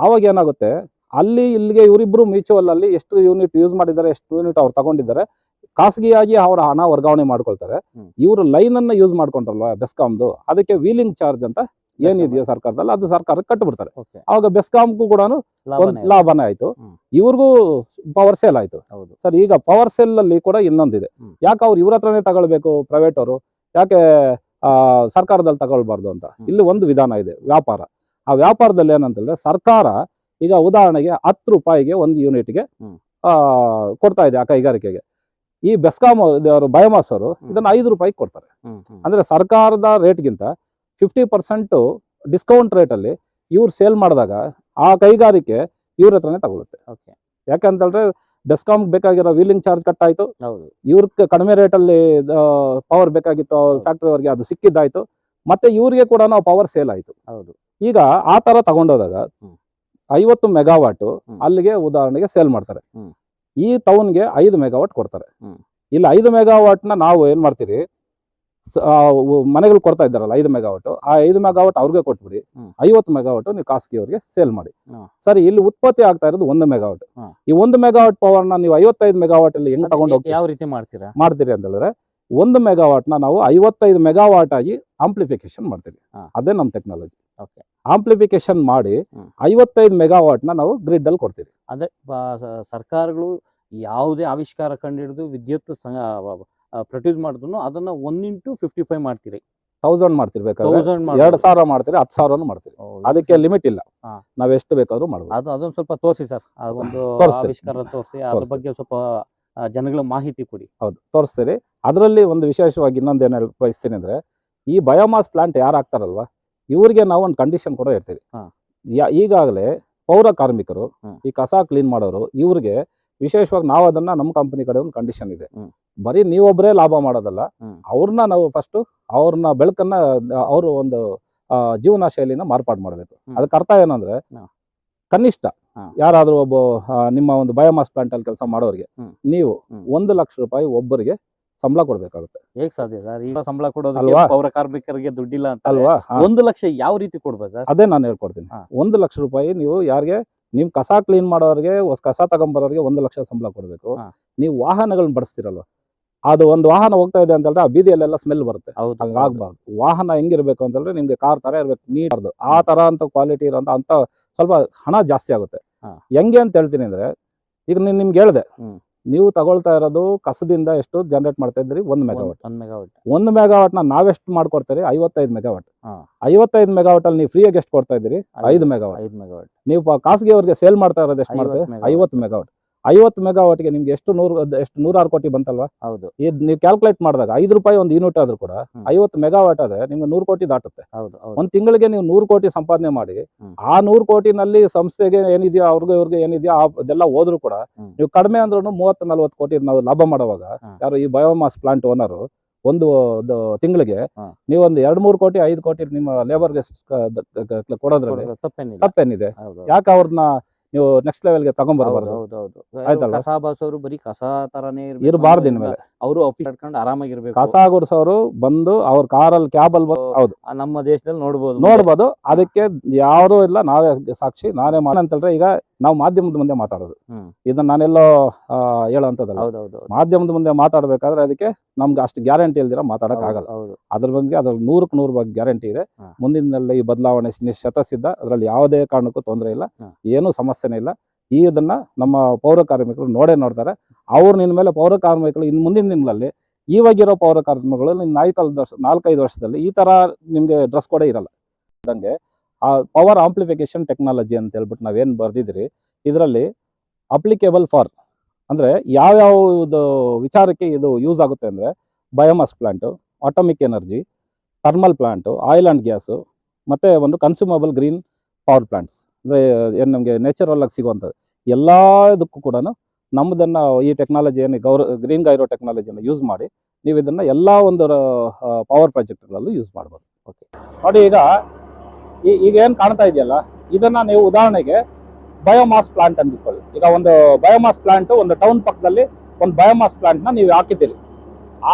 ಆವಾಗ ಏನಾಗುತ್ತೆ? ಅಲ್ಲಿ ಇಲ್ಲಿಗೆ ಇವರಿಬ್ರು ಮ್ಯೂಚುವಲ್ ಅಲ್ಲಿ ಎಷ್ಟು ಯೂನಿಟ್ ಯೂಸ್ ಮಾಡಿದ್ದಾರೆ ಎಷ್ಟು ಯೂನಿಟ್ ಅವ್ರು ತಗೊಂಡಿದ್ದಾರೆ ಖಾಸಗಿಯಾಗಿ ಅವರ ಹಣ ವರ್ಗಾವಣೆ ಮಾಡ್ಕೊಳ್ತಾರೆ. ಇವರು ಲೈನ್ ಅನ್ನ ಯೂಸ್ ಮಾಡ್ಕೊಂಡ್ರಲ್ವಾ ಬೆಸ್ಕಾಮ್ದು ಅದಕ್ಕೆ ವೀಲಿಂಗ್ ಚಾರ್ಜ್ ಅಂತ ಏನಿದೆಯೋ ಸರ್ಕಾರದಲ್ಲಿ ಅದು ಸರ್ಕಾರಕ್ಕೆ ಕಟ್ಬಿಡ್ತಾರೆ. ಓಕೆ ಅವಾಗ ಬೆಸ್ಕಾಮ್ಗೂ ಕೂಡ ಲಾಭನೇ ಆಯ್ತು. ಇವ್ರಿಗೂ ಪವರ್ ಸೇಲ್ ಆಯ್ತು. ಸರ್ ಈಗ ಪವರ್ ಸೇಲ್ ಅಲ್ಲಿ ಕೂಡ ಇನ್ನೊಂದಿದೆ. ಯಾಕೆ ಅವ್ರು ಇವ್ರ ಹತ್ರನೇ ತಗೊಳ್ಬೇಕು ಪ್ರೈವೇಟ್ ಅವರು? ಯಾಕೆ ಆ, ಸರ್ಕಾರದಲ್ಲಿ ತಗೊಳ್ಬಾರ್ದು ಅಂತ? ಇಲ್ಲಿ ಒಂದು ವಿಧಾನ ಇದೆ ವ್ಯಾಪಾರ. ಆ ವ್ಯಾಪಾರದಲ್ಲಿ ಏನಂತಂದ್ರೆ ಸರ್ಕಾರ ಈಗ ಉದಾಹರಣೆಗೆ ಹತ್ತು ರೂಪಾಯಿಗೆ ಒಂದು ಯೂನಿಟ್ಗೆ. ಕೊಡ್ತಾ ಇದೆ ಆ ಕೈಗಾರಿಕೆಗೆ. ಈ ಬೆಸ್ಕಾಮ್ ಅವರು ಬಯೋಮಾಸ್ ಅವರು. ಇದನ್ನ ಐದು ರೂಪಾಯಿಗೆ ಕೊಡ್ತಾರೆ. ಅಂದ್ರೆ ಸರ್ಕಾರದ ರೇಟ್ಗಿಂತ ಫಿಫ್ಟಿ ಪರ್ಸೆಂಟ್ ಡಿಸ್ಕೌಂಟ್ ರೇಟಲ್ಲಿ ಇವ್ರು ಸೇಲ್ ಮಾಡಿದಾಗ ಆ ಕೈಗಾರಿಕೆ ಇವ್ರ ಹತ್ರನೇ ತಗೊಳುತ್ತೆ ಓಕೆ. ಯಾಕಂತಂದ್ರೆ ಬೆಸ್ಕಾಮ್ ಬೇಕಾಗಿರೋ ವೀಲಿಂಗ್ ಚಾರ್ಜ್ ಕಟ್ ಆಯ್ತು. ಹೌದು. ಇವ್ರಿಗೆ ಕಡಿಮೆ ರೇಟಲ್ಲಿ ಪವರ್ ಬೇಕಾಗಿತ್ತು ಅವ್ರ ಫ್ಯಾಕ್ಟ್ರಿ ಅವ್ರಿಗೆ ಅದು ಸಿಕ್ಕಿದ್ದಾಯ್ತು. ಮತ್ತೆ ಇವ್ರಿಗೆ ಕೂಡ ನಾವು ಪವರ್ ಸೇಲ್ ಆಯ್ತು. ಹೌದು. ಈಗ ಆ ತರ ತಗೊಂಡೋದಾಗ. ಐವತ್ತು ಮೆಗಾವಾಟ್ ಅಲ್ಲಿಗೆ ಉದಾಹರಣೆಗೆ ಸೇಲ್ ಮಾಡ್ತಾರೆ. ಈ ಟೌನ್ಗೆ ಐದು ಮೆಗಾವಾಟ್ ಕೊಡ್ತಾರೆ. ಇಲ್ಲ ಐದು ಮೆಗಾವಾಟ್ನ ನಾವು ಏನ್ ಮಾಡ್ತೀರಿ? ಮನೆಗಳು ಕೊಡ್ತಾ ಇದ್ದಾರಲ್ಲ ಐದು ಮೆಗಾವಾಟ್ ಆ ಐದು ಮೆಗಾವಾಟ್ ಅವ್ರಿಗೆ ಕೊಟ್ಬಿಡಿ. ಐವತ್ತು ಮೆಗಾವಾಟ್ ನೀವು ಖಾಸಗಿಯವ್ರಿಗೆ ಸೇಲ್ ಮಾಡಿ. ಸರಿ ಇಲ್ಲಿ ಉತ್ಪತ್ತಿ ಆಗ್ತಾ ಇರೋದು ಒಂದು ಮೆಗಾವಾಟ್. ಈ ಒಂದು ಮೆಗಾವಾಟ್ ಪವರ್ನ ನೀವು ಐವತ್ತೈದು ಮೆಗಾವಾಟ್ ಅಲ್ಲಿ ಹೆಂಗ್ ತಗೊಂಡು ಯ- ಯಾವ ರೀತಿ ಮಾಡ್ತೀರಾ? ಮಾಡ್ತೀರಿ ಅಂತ ಹೇಳಿದ್ರೆ ಒಂದು ಮೆಗಾವಾಟ್ನ ನಾವು ಐವತ್ತೈದು ಮೆಗಾವಾಟ್ ಆಗಿ ಆಂಪ್ಲಿಫಿಕೇಶನ್ ಮಾಡ್ತೀವಿ ಅದೇ ನಮ್ಮ ಟೆಕ್ನಾಲಜಿ. ಆಂಪ್ಲಿಫಿಕೇಶನ್ ಮಾಡಿ ಐವತ್ತೈದು ಮೆಗಾವಾಟ್ನ ನಾವು ಗ್ರಿಡ್ ಅಲ್ಲಿ ಕೊಡ್ತೀವಿ. ಅಂದ್ರೆ ಸರ್ಕಾರಗಳು ಯಾವುದೇ ಆವಿಷ್ಕಾರ ಕಂಡಿಡಿದು ವಿದ್ಯುತ್ ಪ್ರೊಡ್ಯೂಸ್ ಮಾಡಿದ್ರು ಅದನ್ನ ಒನ್ ಇಂಟು ಫಿಫ್ಟಿ ಫೈವ್ ಮಾಡ್ತೀರಿ ತೌಸಂಡ್ ಮಾಡ್ತೀವಿ ಎರಡ್ ಸಾವಿರ ಮಾಡ್ತೀರಿ ಹತ್ತು ಸಾವಿರ ಮಾಡ್ತೀರಿ. ಅದಕ್ಕೆ ಲಿಮಿಟ್ ಇಲ್ಲ. ನಾವ್ ಎಷ್ಟು ಬೇಕಾದ್ರೂ ಮಾಡ್ಬೋದು. ಅದು ಅದೊಂದು ಸ್ವಲ್ಪ ತೋರಿಸಿ ಸರ್. ಒಂದು. ಆವಿಷ್ಕಾರ ತೋರಿಸಿ ಅದ್ರ ಬಗ್ಗೆ ಸ್ವಲ್ಪ ಜನಗಳ ಮಾಹಿತಿ ಕೊಡಿ. ಹೌದು ತೋರಿಸ್ತೀರಿ. ಅದರಲ್ಲಿ ಒಂದು ವಿಶೇಷವಾಗಿ ಇನ್ನೊಂದು ಏನು ಬಯಸ್ತೀನಿ ಅಂದ್ರೆ ಈ ಬಯೋಮಾಸ್ ಪ್ಲಾಂಟ್ ಯಾರು ಹಾಕ್ತಾರಲ್ವಾ? ಇವ್ರಿಗೆ ನಾವು ಒಂದು ಕಂಡೀಷನ್ ಕೂಡ ಇರ್ತೀವಿ. ಈಗಾಗಲೇ ಪೌರ ಕಾರ್ಮಿಕರು ಈ ಕಸ ಕ್ಲೀನ್ ಮಾಡೋರು ಇವ್ರಿಗೆ ವಿಶೇಷವಾಗಿ ನಾವು ಅದನ್ನ ನಮ್ಮ ಕಂಪನಿ ಕಡೆ ಒಂದು ಕಂಡೀಷನ್ ಇದೆ. ಬರೀ ನೀವೊಬ್ಬರೇ ಲಾಭ ಮಾಡೋದಲ್ಲ. ಅವ್ರನ್ನ ನಾವು ಫಸ್ಟ್ ಅವ್ರನ್ನ ಬೆಳಕನ್ನ ಅವರು ಒಂದು ಜೀವನ ಶೈಲಿನ ಮಾರ್ಪಾಡು ಮಾಡಬೇಕು. ಅದಕ್ಕೆ ಅರ್ಥ ಏನಂದ್ರೆ. ಕನಿಷ್ಠ. ಯಾರಾದ್ರೂ ಒಬ್ಬ ನಿಮ್ಮ ಒಂದು ಬಯೋಮಾಸ್ ಪ್ಲಾಂಟ್ ಅಲ್ಲಿ ಕೆಲಸ ಮಾಡೋರಿಗೆ ನೀವು. ಒಂದು ಲಕ್ಷ ರೂಪಾಯಿ ಒಬ್ಬರಿಗೆ ಸಂಬಳ ಕೊಡ್ಬೇಕಾಗುತ್ತೆ. ಹೇಗ್ ಸಾಧ್ಯ ಸರ್? ಈಗ ಸಂಬಳ ಕೊಡೋದಲ್ವಾ? ಪೌರ ಕಾರ್ಮಿಕರಿಗೆ ದುಡ್ಡಿಲ್ಲ ಅಂತ ಅಲ್ವಾ. ಒಂದು ಲಕ್ಷ ಯಾವ ರೀತಿ ಕೊಡ್ಬೋದು ಸರ್? ಅದೇ ನಾನು ಹೇಳ್ಕೊಡ್ತೀನಿ. ಒಂದು ಲಕ್ಷ ರೂಪಾಯಿ ನೀವು ಯಾರಿಗೆ ನಿಮ್ ಕಸ ಕ್ಲೀನ್ ಮಾಡೋರಿಗೆ ಕಸ ತಗೊಂಬರೋರಿಗೆ ಒಂದು ಲಕ್ಷ ಸಂಬಳ ಕೊಡಬೇಕು. ನೀವು ವಾಹನಗಳನ್ನ ಬಳಸ್ತಿರಲ್ವ ಅದು ಒಂದು ವಾಹನ ಹೋಗ್ತಾ ಇದೆ ಅಂತಂದ್ರೆ ಆ ಬೀದಿಯಲ್ಲೆಲ್ಲ ಸ್ಮೆಲ್ ಬರುತ್ತೆ. ಹಂಗಾಗ್ಬಾರ್ದು ವಾಹನ ಹೆಂಗಿರ್ಬೇಕು ಅಂತಂದ್ರೆ ನಿಮ್ಗೆ ಕಾರ್ ತರ ಇರ್ಬೇಕು. ನೀರ್ದು ಆ ತರ ಅಂತ ಕ್ವಾಲಿಟಿ ಇರೋಂತ ಅಂತ ಸ್ವಲ್ಪ ಹಣ ಜಾಸ್ತಿ ಆಗುತ್ತೆ. ಹೆಂಗೆ ಅಂತ ಹೇಳ್ತೀನಿ ಅಂದ್ರೆ ಈಗ ನೀನ್ ನಿಮ್ಗೆ ಹೇಳ್ದೆ. ನೀವು ತಗೊಳ್ತಾ ಇರೋದು ಕಸದಿಂದ ಎಷ್ಟು ಜನರೇಟ್ ಮಾಡ್ತಾ ಇದ್ರಿ ಒಂದ್ ಮೆಗಾವಾಟ್ ಒಂದ್ ಮೆಗಾವಾಟ್ ಒಂದು ಮೆಗಾವಾಟ್ನ ನಾವೆಷ್ಟು ಮಾಡ್ಕೊಡ್ತೀರಿ? ಐವತ್ತೈದು ಮೆಗಾವಾಟ್. ಐವತ್ತೈದು ಮೆಗಾವಾಟ್ ಅಲ್ಲಿ ನೀವು ಫ್ರೀಯಾಗಿ ಎಷ್ಟು ಕೊಡ್ತಾ ಇದ್ದೀರಿ? ಐದು ಮೆಗಾವಾಟ್ ಐದು ಮೆಗಾವಾಟ್ ನೀವು ಖಾಸಗಿ ಅವರಿಗೆ ಸೇಲ್ ಮಾಡ್ತಾ ಇರೋದು ಎಷ್ಟು ಮಾಡ್ತೀರಿ. ಐವತ್ತು ಮೆಗಾವಾಟ್ ಐವತ್ತು ಮೆಗಾವಾಟ್ಗೆ ನಿಮ್ಗೆ ಎಷ್ಟು ನೂರು ಎಷ್ಟು ನೂರಾರು ಕೋಟಿ ಬಂತಲ್ವಾ? ಹೌದು. ಇದು ನೀವು ಕ್ಯಾಲ್ಕುಲೇಟ್ ಮಾಡಿದಾಗ ಐದು ರೂಪಾಯಿ ಒಂದು ಯೂನಿಟ್ ಆದ್ರೂ ಕೂಡ. ಐವತ್ತು ಮೆಗಾವಾಟ್ ಆದ್ರೆ ನಿಮ್ಗೆ ನೂರು ಕೋಟಿ ದಾಟುತ್ತೆ. ಹೌದು ಒಂದ್ ತಿಂಗಳಿಗೆ ನೀವು ನೂರು ಕೋಟಿ ಸಂಪಾದನೆ ಮಾಡಿ ಆ ನೂರು ಕೋಟಿನಲ್ಲಿ ಸಂಸ್ಥೆಗೆ ಏನಿದೆಯೋ ಅವ್ರಿಗೆ ಇವ್ರಿಗೆ ಏನಿದೆಯೋ ಅದೆಲ್ಲ ಹೋದ್ರು ಕೂಡ. ನೀವು ಕಡಿಮೆ ಅಂದ್ರೂ ಮೂವತ್ತು ನಲ್ವತ್ತು ಕೋಟಿ ನಾವು ಲಾಭ ಮಾಡುವಾಗ ಯಾರು ಈ ಬಯೋಮಾಸ್ ಪ್ಲಾಂಟ್ ಓನರು ಒಂದು ತಿಂಗಳಿಗೆ ನೀವೊಂದು ನೀವು ಒಂದು ಎರಡ್ ಮೂರು ಕೋಟಿ ಐದು ಕೋಟಿ ನಿಮ್ಮ ಲೇಬರ್ಗೆ ಕೊಡೋದ್ರಲ್ಲಿ ತಪ್ಪೇನಿದೆ. ಯಾಕೆ ಅವ್ರನ್ನ ನೀವು ನೆಕ್ಸ್ಟ್ ಲೆವೆಲ್ಗೆ ತಗೊಂಡ್ಬರ್ಬಾರ್ದು. ಹೌದು ಹೌದು ಆಯ್ತಲ್ಲ? ಕಸ ಬಾಸೋರು ಬರೀ ಕಸ ತರಾನೇ ಇರಬಾರ್ದು ಇನ್ಮೇಲೆ. ಅವರು ಆಫೀಸ್ ಕಟ್ಕೊಂಡು ಆರಾಮಾಗಿರ್ಬೇಕು. ಕಸ ಗುಡ್ಸೋರು ಬಂದು ಅವ್ರ ಕಾರಲ್ಲಿ ಕ್ಯಾಬಲ್ಲಿ ಬಂದು ಹೌದು. ನಮ್ಮ ದೇಶದಲ್ಲಿ ನೋಡ್ಬೋದು. ನೋಡ್ಬೋದು. ಅದಕ್ಕೆ ಯಾರು ಇಲ್ಲ. ನಾವೇ ಸಾಕ್ಷಿ. ನಾನೇ ಮಾಡ ಅಂತಂದ್ರೆ ಈಗ ನಾವು ಮಾಧ್ಯಮದ ಮುಂದೆ ಮಾತಾಡೋದು. ಇದನ್ನ ನಾನೆಲ್ಲೋ ಹೇಳುವಂತದಲ್ಲ ಹೇಳೋಂಥದ್ದಲ್ಲ ಹೌದೌದು ಮಾಧ್ಯಮದ ಮುಂದೆ ಮಾತಾಡ್ಬೇಕಾದ್ರೆ ಅದಕ್ಕೆ ನಮ್ಗೆ ಅಷ್ಟು ಗ್ಯಾರಂಟಿ ಇಲ್ದಿರ ಮಾತಾಡಕ್ ಆಗಲ್ಲ. ಅದ್ರ ಬಗ್ಗೆ ಅದ್ರ ನೂರಕ್ಕೆ ನೂರು ಬಗ್ಗೆ ಗ್ಯಾರಂಟಿ ಇದೆ. ಮುಂದಿನಲ್ಲಿ ಈ ಬದಲಾವಣೆ ನಿ- ಶತಸಿದ್ಧ ಅದರಲ್ಲಿ ಯಾವುದೇ ಕಾರಣಕ್ಕೂ ತೊಂದರೆ ಇಲ್ಲ. ಏನೂ ಸಮಸ್ಯೆನೇ ಇಲ್ಲ. ಈ ಇದನ್ನ ನಮ್ಮ ಪೌರ ಕಾರ್ಮಿಕರು ನೋಡೇ ನೋಡ್ತಾರೆ. ಅವ್ರು ನಿನ್ನ ಮೇಲೆ ಪೌರ ಕಾರ್ಮಿಕರು ಇನ್ನು ಮುಂದಿನ ದಿನಗಳಲ್ಲಿ ಇವಾಗಿರೋ ಪೌರ ಕಾರ್ಮಿಕಗಳು ನಾಲ್ಕೈದು ವರ್ಷ, ನಾಲ್ಕೈದು ವರ್ಷದಲ್ಲಿ ಈ ತರ ನಿಮಗೆ ಡ್ರೆಸ್ ಕೂಡ ಇರಲ್ಲ. ಇದ್ದಂಗೆ ಆ ಪವರ್ ಆಂಪ್ಲಿಫಿಕೇಶನ್ ಟೆಕ್ನಾಲಜಿ ಅಂತ ಹೇಳ್ಬಿಟ್ಟು ನಾವೇನು ಬರ್ದಿದ್ರಿ, ಇದರಲ್ಲಿ ಅಪ್ಲಿಕೇಬಲ್ ಫಾರ್ ಅಂದ್ರೆ ಯಾವ್ಯಾವುದು ವಿಚಾರಕ್ಕೆ ಇದು ಯೂಸ್ ಆಗುತ್ತೆ ಅಂದ್ರೆ biomass plant atomic energy thermal plant oil and gas ಮತ್ತು ಒಂದು ಕನ್ಸ್ಯೂಮಬಲ್ ಗ್ರೀನ್ ಪವರ್ ಪ್ಲಾಂಟ್ಸ್ ಅಂದರೆ ಏನು ನಮಗೆ ನ್ಯಾಚುರಲ್ ಆಗಿ ಸಿಗುವಂಥದ್ದು ಎಲ್ಲದಕ್ಕೂ ಕೂಡ ನಮ್ಮದನ್ನು ಈ ಟೆಕ್ನಾಲಜಿ ಏನು ಗೌರ ಗ್ರೀನ್ ಗೈರೋ ಟೆಕ್ನಾಲಜಿಯನ್ನು ಯೂಸ್ ಮಾಡಿ ನೀವು ಇದನ್ನು ಎಲ್ಲ ಒಂದು ಪವರ್ ಪ್ರಾಜೆಕ್ಟ್ಗಳಲ್ಲೂ ಯೂಸ್ ಮಾಡ್ಬೋದು. ಓಕೆ ನೋಡಿ ಈಗ ಈಗ ಏನು ಕಾಣ್ತಾ ಇದೆಯಲ್ಲ, ಇದನ್ನ ನೀವು ಉದಾಹರಣೆಗೆ ಬಯೋಮಾಸ್ ಪ್ಲಾಂಟ್ ಅಂತ ಇಟ್ಕೊಳ್ಳಿ ಈಗ ಒಂದು ಬಯೋಮಾಸ್ ಪ್ಲಾಂಟ್ ಒಂದು ಟೌನ್ ಪಕ್ಕದಲ್ಲಿ ಒಂದು ಬಯೋಮಾಸ್ ಪ್ಲಾಂಟ್ನ ನೀವು ಹಾಕಿದ್ದೀರಿ.